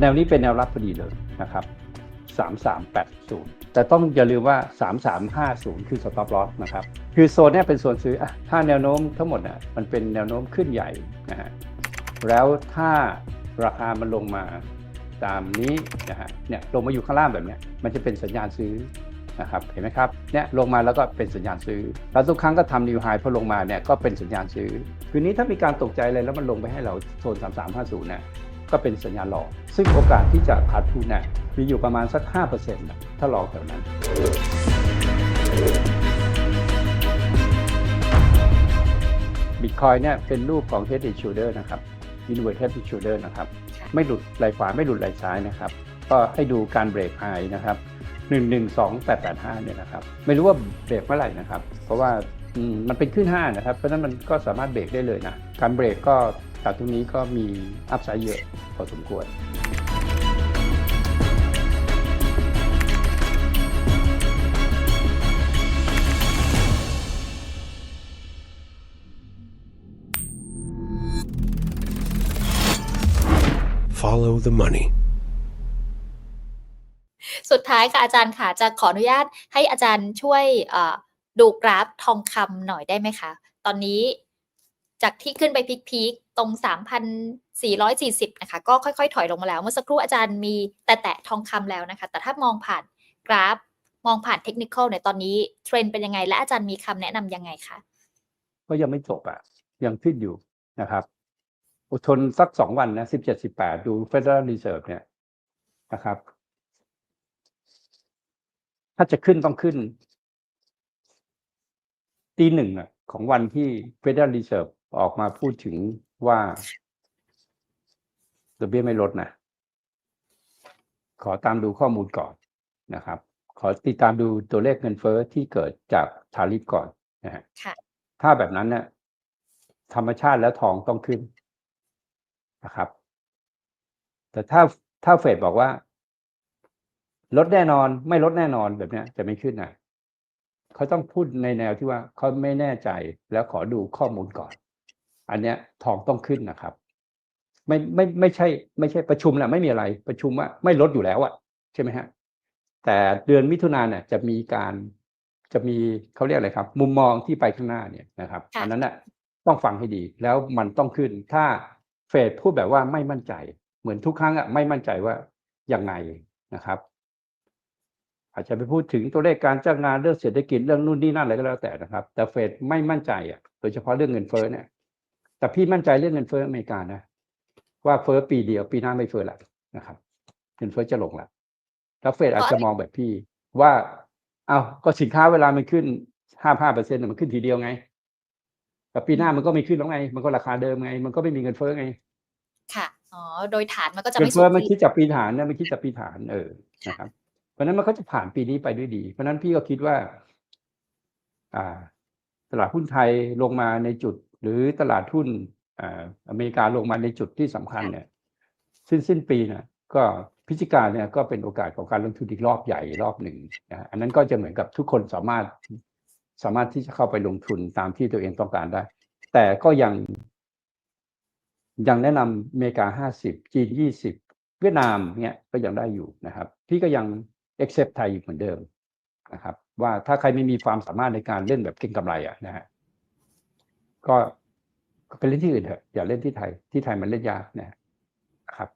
แนวนี้เป็นแนวรับพอดีเลยนะครับ3380 แต่ต้องอย่าลืมว่า 3350 คือ stop loss นะครับ คือโซนนี้เป็นโซนซื้อ ถ้าแนวโน้มทั้งหมดน่ะมันเป็นแนวโน้มขึ้นใหญ่นะฮะ แล้วถ้าราคามันลงมาตามนี้นะฮะ เนี่ยลงมาอยู่ข้างล่างแบบนี้ มันจะเป็นสัญญาณซื้อนะครับ เห็นไหมครับ เนี่ยลงมาแล้วก็เป็นสัญญาณซื้อ แล้วทุกครั้งก็ทำนิวไฮพอลงมาเนี่ยก็เป็นสัญญาณซื้อ คืนนี้ถ้ามีการตกใจอะไรแล้วมันลงไปให้เราโซน 3350เนี่ย ก็เป็นสัญญาณหลอก ซึ่งโอกาสที่จะขาดทุนเนี่ยมีอยู่ประมาณสัก5%นะถ้าหลอกแถวนั้น บิตคอยเนี่ยเป็นรูปของ Head and Shoulder นะครับ Inverted Head and Shoulder นะครับค่ะไม่หลุดไหลขวาไม่หลุดไหลซ้ายนะครับ ก็ให้ดูการเบรกไฮนะครับ112885เนี่ยนะครับ ไม่รู้ว่าเบรกเมื่อไหร่นะครับ เพราะว่าอื มมันเป็นขึ้นห้านะครับ เพราะฉะนั้นมันก็สามารถเบรกได้เลยนะ การเบรกก็จากตรงนี้ก็มีอัพไซด์เยอะพอสมควร Follow the money. สุดท้ายค่ะอาจารย์ค่ะจะขออนุญาตให้อาจารย์ช่วยเอ่อ ดูกราฟทองคำหน่อยได้ไหมคะ ตอนนี้จากที่ขึ้นไปพีคๆตรง 3,440 นะคะ ก็ค่อยๆ ถอยลงมาแล้ว เมื่อสักครู่อาจารย์มีแตะทองคำแล้วนะคะ แต่ถ้ามองผ่านกราฟมองผ่านเทคนิคเนี่ยตอนนี้เทรนด์เป็นยังไง และอาจารย์มีคำแนะนำยังไงคะก็ยังไม่จบอะ ยังขึ้นอยู่นะครับอดทนสักสองวันนะสิบเจ็ดสิบแปดดู Federal Reserve เนี่ยนะครับ ถ้าจะขึ้นต้องขึ้น ตีหนึ่งอะ ของวันที่ Federal Reserve ออกมาพูดถึงว่าดอกเบี้ยไม่ลดนะ ขอตามดูข้อมูลก่อนนะครับ ขอติดตามดูตัวเลขเงินเฟ้อที่เกิดจากทาริฟก่อนนะฮะค่ะถ้าแบบนั้นเนี่ยธรรมชาติแล้วทองต้องขึ้นนะครับ แต่ถ้าถ้าเฟดบอกว่า ลดแน่นอนไม่ลดแน่นอนแบบเนี้ยจะไม่ขึ้นนะ เขาต้องพูดในแนวที่ว่าเขาไม่แน่ใจแล้วขอดูข้อมูลก่อน อันเนี้ยทองต้องขึ้นนะครับ ไม่ไม่ไม่ใช่ ไม่ใช่ประชุมแหละไม่มีอะไรประชุมว่าไม่ลดอยู่แล้วอะใช่ไหมฮะแต่เดือนมิถุนายนเนี่ยจะมีการจะมีเขาเรียกอะไรครับ มุมมองที่ไปข้างหน้าเนี่ยนะครับค่ะอันนั้นน่ะต้องฟังให้ดีแล้วมันต้องขึ้น ถ้าเฟดพูดแบบว่าไม่มั่นใจ เหมือนทุกครั้งอะไม่มั่นใจว่ายังไงนะครับ อาจจะไปพูดถึงตัวเลขการจ้างงานเรื่องเศรษฐกิจเรื่องนู่นนี่นั่นอะไรก็แล้วแต่นะครับ แต่เฟดไม่มั่นใจอะโดยเฉพาะเรื่องเงินเฟ้อเนี่ย แต่พี่มั่นใจเรื่องเงินเฟ้ออเมริกานะว่าเฟ้อปีเดียวปีหน้าไม่เฟ้อละนะครับ เงินเฟ้อจะลงละแล้วเฟดอาจจะมองแบบพี่ว่า เอาก็สินค้าเวลามันขึ้นห้าห้าเปอร์เซ็นต์มันขึ้นทีเดียวไงแต่ปีหน้ามันก็ไม่ขึ้นแล้วไง มันก็ราคาเดิมไง มันก็ไม่มีเงินเฟ้อไง ค่ะ อ๋อ โดยฐานมันก็จะเงิไม่นเฟ้อสูงมันคิดจากปีฐานนะมันคิดจากปีฐานเออนะครับ เพราะนั้นมันก็จะผ่านปีนี้ไปด้วยดี เพราะนั้นพี่ก็คิดว่า อ่า ตลาดหุ้นไทยลงมาในจุด หรือตลาดหุ้นอ่าอเมริกาลงมาในจุดที่สำคัญเนี่ย สิ้นสิ้นปีนี่ยก็พิจิกาเนี่ยก็เป็นโอกาสของการลงทุนอีกรอบใหญ่รอบหนึ่งนะอันนั้นก็จะเหมือนกับทุกคนสามารถสามารถที่จะเข้าไปลงทุนตามที่ตัวเองต้องการได้ แต่ก็ยังยังแนะนำอเมริกาห้าสิบจีนยี่สิบเวียดนามเนี่ยก็ยังได้อยู่นะครับ พี่ก็ยัง accept ไทยอยู่เหมือนเดิมนะครับ ว่าถ้าใครไม่มีความสามารถในการเล่นแบบเก็งกำไรอะนะฮะก็ก็ไปเล่นที่อื่นเถอะอย่าเล่นที่ไทยที่ไทยมันเล่นยากนะครับ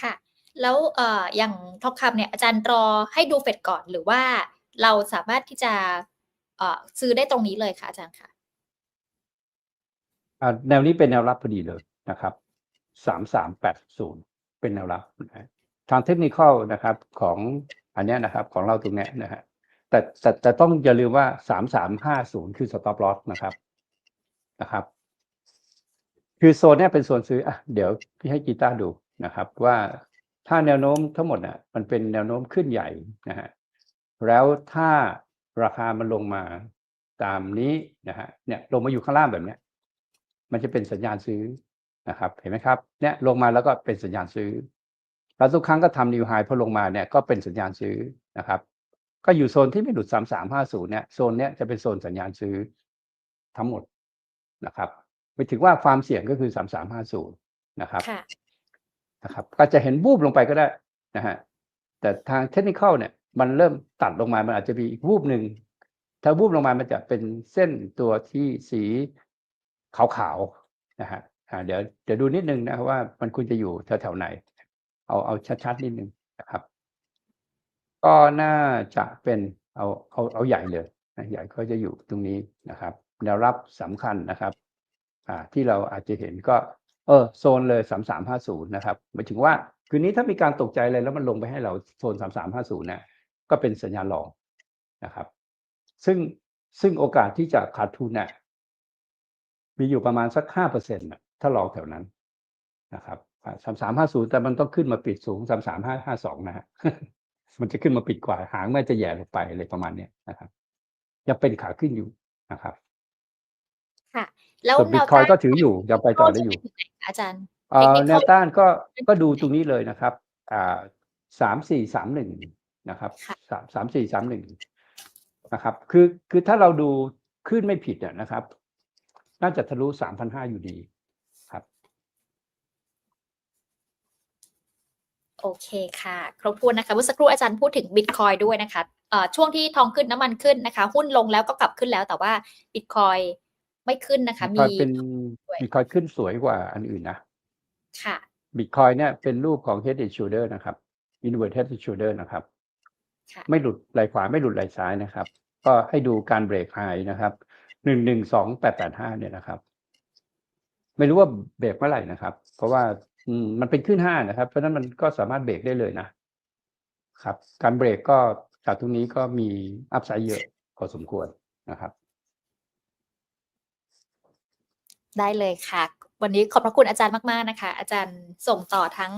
ค่ะ แล้วเอ่ออย่างทองคำเนี่ยอาจารย์รอให้ดูเฟดก่อนหรือว่าเราสามารถที่จะเอ่อซื้อได้ตรงนี้เลยค่ะอาจารย์ค่ะอ่าแนวนี้เป็นแนวรับพอดีเลยนะครับสามสามแปดศูนย์เป็นแนวรับนะฮะ ทางเทคนิคนะครับของอันเนี้ยนะครับของเราตรงนี้นะฮะแต่แต่แต่ต้องอย่าลืมว่าสามสามห้าศูนย์คือ stop loss นะครับนะครับ คือโซนนี้เป็นโซนซื้ออะเดี๋ยวพี่ให้กีตาร์ดูนะครับ ว่าถ้าแนวโน้มทั้งหมดน่ะมันเป็นแนวโน้มขึ้นใหญ่นะฮะแล้วถ้าราคามันลงมาตามนี้นะฮะเนี่ยลงมาอยู่ข้างล่างแบบเนี้ย มันจะเป็นสัญญาณซื้อนะครับ เห็นไหมครับเนี่ยลงมาแล้วก็เป็นสัญญาณซื้อ แล้วทุกครั้งก็ทำนิวไฮพอลงมาเนี่ยก็เป็นสัญญาณซื้อนะครับ ก็อยู่โซนที่ไม่หลุดสามสามห้าศูนย์เนี่ยโซนเนี้ยจะเป็นโซนสัญญาณซื้อทั้งหมดนะครับไปถึงว่าความเสี่ยงก็คือสามสามห้าศูนย์นะครับค่ะนะครับก็จะเห็นบูบลงไปก็ได้นะฮะแต่ทางเทคนิคเนี่ยมันเริ่มตัดลงมา มันอาจจะมีอีกวูบหนึ่ง ถ้าวูบลงมา มันจะเป็นเส้นตัวที่สีขาวๆนะฮะอ่าเดี๋ยวเดี๋ยวดูนิดนึงนะว่ามันควรจะอยู่แถวๆไหน เอาเอาชัดๆนิดนึงนะครับ ก็น่าจะเป็นเอาเอาเอาใหญ่เลยนะใหญ่ก็จะอยู่ตรงนี้นะครับ แนวรับสำคัญนะครับ อ่า ที่เราอาจจะเห็นก็ เออโซนเลยสามสามห้าศูนย์นะครับหมายถึงว่าคืนนี้ถ้ามีการตกใจอะไรแล้วมันลงไปให้เราโซนสามสามห้าศูนย์เนี่ยก็เป็นสัญญาณรองนะครับ ซึ่งซึ่งโอกาสที่จะขาดทุนเนี่ยมีอยู่ประมาณสักห้าเปอร์เซ็นต์ถ้าลองแถวนั้นนะครับ สามสามห้าศูนย์แต่มันต้องขึ้นมาปิดสูงสามสามห้าห้าสองนะฮะมันจะขึ้นมาปิดกว่าหางมันจะแย่ลงไปอะไรประมาณเนี้ยนะครับยังเป็นขาขึ้นอยู่นะครับค่ะแล้วส่วนบิแนตวคอยต้านก็ถืออยู่ยังไปต่อได้อยู่จะปถึงหนคะอาจารย์เอ่อ Technical แนวต้านก็ก็ดูตรงนี้เลยนะครับอ่าสามสี่สามหนึ่งนะครับค่ะสามสามสี่สามหนึ่งนะครับ คือคือถ้าเราดูขึ้นไม่ผิดอะนะครับ น่าจะทะลุสามพันห้าอยู่ดีครับ โอเคค่ะ ครบถ้วนนะคะเมื่อสักครู่อาจารย์พูดถึงบิตคอยด้วยนะคะเอ่อช่วงที่ทองขึ้นน้ำมันขึ้นนะคะ หุ้นลงแล้วก็กลับขึ้นแล้วแต่ว่าบิตคอยไม่ขึ้นนะคะบิตมีคอยเป็นด้วยบิตคอยขึ้นสวยกว่าอันอื่นนะค่ะบิตคอยเนี่ยเป็นรูปของ head and shoulder นะครับ inverted head and shoulder นะครับค่ะไม่หลุดไหลขวาไม่หลุดไหลซ้ายนะครับ ก็ให้ดูการเบรกไฮนะครับหนึ่งหนึ่งสองแปดแปดห้าเนี่ยนะครับ ไม่รู้ว่าเบรกเมื่อไหร่นะครับ เพราะว่า อืมมันเป็นขึ้นห้านะครับ เพราะนั้นมันก็สามารถเบรกได้เลยนะครับ การเบรกก็จากตรงนี้ก็มีอัพไซด์เยอะพอสมควรนะครับ ได้เลยค่ะ วันนี้ขอบพระคุณอาจารย์มาก ๆ นะคะ อาจารย์ส่งต่อทั้ง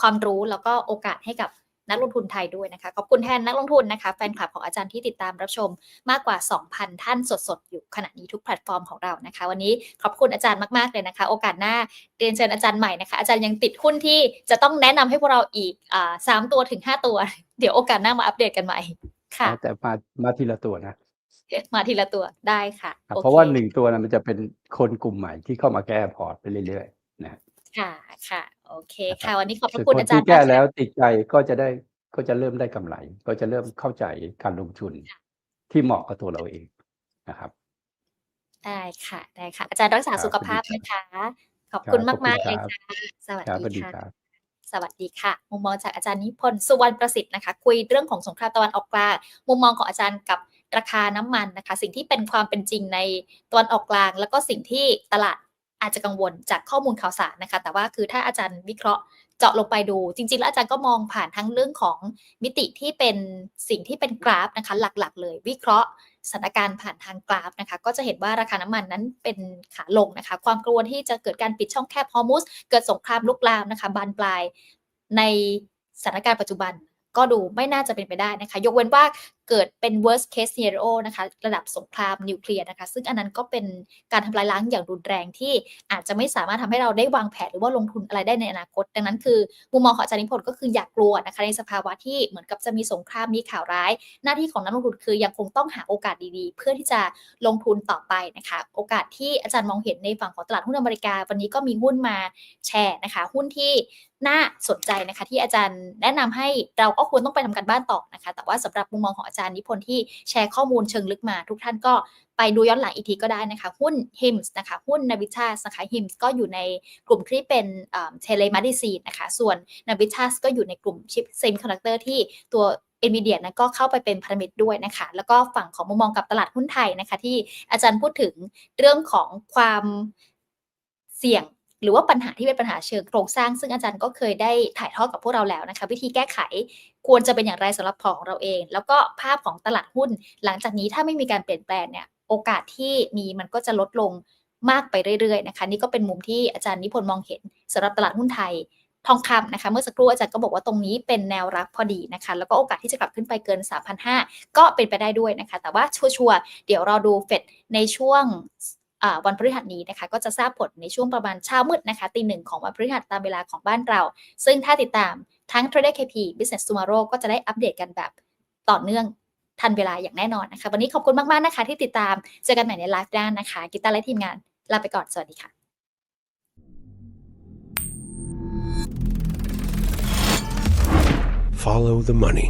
ความรู้แล้วก็โอกาสให้กับ นักลงทุนไทยด้วยนะคะ ขอบคุณแทนนักลงทุนนะคะ แฟนคลับของอาจารย์ที่ติดตามรับชมมากกว่า 2,000 ท่านสดๆ อยู่ขณะนี้ทุกแพลตฟอร์มของเรานะคะ วันนี้ขอบคุณอาจารย์มากๆเลยนะคะ โอกาสหน้าเรียนเชิญอาจารย์ใหม่นะคะ อาจารย์ยังติดหุ้นที่จะต้องแนะนำให้พวกเราอีกอ่าสามตัวถึง5ตัว เดี๋ยวโอกาสหน้ามาอัปเดตกันใหม่ค่ะแต่มามาทีละตัวนะมาทีละตัวได้ค่ะครับโอคเพราะว่าหนึ่งตัวนะมันจะเป็นคนกลุ่มใหม่ที่เข้ามาแก้พอร์ตไปเรื่อยๆนะ ค่ะค่ะ โอเคนะครัค่ะบวันนี้ขอบพส่วระนคุณคนอาจารที่ย์แก้มากค่ะแล้วติดใจก็จะได้ก็จะเริ่มได้กำไร ก็จะเริ่มเข้าใจการลงทุนที่เหมาะกับตัวเราเองนะครับ ได้ค่ะ ได้ค่ะ อาจารย์รักษาครับสุขภาพยินดีนะคะขอบครับคุณขอบคุณมากๆคเลรัยบค่ะสวัสครับสวัสดีดีค่ะครับสวัสดีค่ะ มุมมองจากอาจารย์นิพนธ์สุวรรณประสิทธิ์นะคะ คุยเรื่องของสงครามตะวันออกกลางมุมมองของอาจารย์กับราคาน้ำมันนะคะ สิ่งที่เป็นความเป็นจริงในตะวันออกกลาง แล้วก็สิ่งที่ตลาด อาจจะกังวลจากข้อมูลข่าวสารนะคะ แต่ว่าคือถ้าอาจารย์วิเคราะห์เจาะลงไปดู จริง ๆ แล้วอาจารย์ก็มองผ่านทั้งเรื่องของมิติที่เป็นสิ่งที่เป็นกราฟนะคะ หลักๆ เลย วิเคราะห์สถานการณ์ผ่านทางกราฟนะคะ ก็จะเห็นว่าราคาน้ำมันนั้นเป็นขาลงนะคะ ความกลัวที่จะเกิดการปิดช่องแคบฮอร์มุสเกิดสงครามลุกลามนะคะบานปลายในสถานการณ์ปัจจุบันก็ดูไม่น่าจะเป็นไปได้นะคะ ยกเว้นว่า เกิดเป็น worst case scenario นะคะ ระดับสงครามนิวเคลียร์นะคะ ซึ่งอันนั้นก็เป็นการทำลายล้างอย่างรุนแรงที่อาจจะไม่สามารถทำให้เราได้วางแผนหรือว่าลงทุนอะไรได้ในอนาคต ดังนั้นคือมุมมองของอาจารย์นิพนธ์ก็คืออยากกลัวนะคะ ในสภาวะที่เหมือนกับจะมีสงครามมีข่าวร้าย หน้าที่ของนักลงทุนคือยังคงต้องหาโอกาสดีๆ เพื่อที่จะลงทุนต่อไปนะคะ โอกาสที่อาจารย์มองเห็นในฝั่งของตลาดหุ้นอเมริกา วันนี้ก็มีหุ้นมาแชร์นะคะ หุ้นที่น่าสนใจนะคะ ที่อาจารย์แนะนำให้เราก็ควรต้องไปทำการบ้านต่อนะคะ แต่ว่าสำหรับมุมมองของอาจารย์นิพนธ์ที่แชร์ข้อมูลเชิงลึกมา ทุกท่านก็ไปดูย้อนหลังอีกทีก็ได้นะคะ หุ้น HIMS นะคะ หุ้น Navitas นะคะ HIMS ก็อยู่ในกลุ่มที่เป็นเทเลมาดิซีนะคะ ส่วน Navitas ก็อยู่ในกลุ่มชิปเซมิคอนดักเตอร์ที่ตัว NVIDIA นั้นก็เข้าไปเป็นพันธมิตรด้วยนะคะ แล้วก็ฝั่งของมุมมองกับตลาดหุ้นไทยนะคะ ที่อาจารย์พูดถึงเรื่องของความเสี่ยง หรือว่าปัญหาที่เป็นปัญหาเชิงโครงสร้าง ซึ่งอาจารย์ก็เคยได้ถ่ายทอดกับพวกเราแล้วนะคะ วิธีแก้ไขควรจะเป็นอย่างไรสำหรับพอของเราเอง แล้วก็ภาพของตลาดหุ้น หลังจากนี้ถ้าไม่มีการเปลี่ยนแปลงเนี่ยโอกาสที่มีมันก็จะลดลงมากไปเรื่อยๆนะคะ นี่ก็เป็นมุมที่อาจารย์นิพนธ์มองเห็นสำหรับตลาดหุ้นไทยทองคำนะคะ เมื่อสักครู่อาจารย์ก็บอกว่าตรงนี้เป็นแนวรับพอดีนะคะ แล้วก็โอกาสที่จะกลับขึ้นไปเกิน 3,500 ก็เป็นไปได้ด้วยนะคะ แต่ว่าชัวร์ๆเดี๋ยวรอดูเฟดในช่วง วันพฤหัสนี้นะคะ ก็จะทราบผลในช่วงประมาณเช้ามืดนะคะตีหนึ่งของวันพฤหัสตามเวลาของบ้านเรา ซึ่งถ้าติดตามทั้ง Trader KP Business Tomorrow ก็จะได้อัปเดตกันแบบต่อเนื่องทันเวลาอย่างแน่นอนนะคะ วันนี้ขอบคุณมาก ๆ นะคะ ที่ติดตามเจอกันใหม่ในไลฟ์ด้านนะคะ กิตารและทีมงานลาไปก่อน สวัสดีค่ะ Follow the money.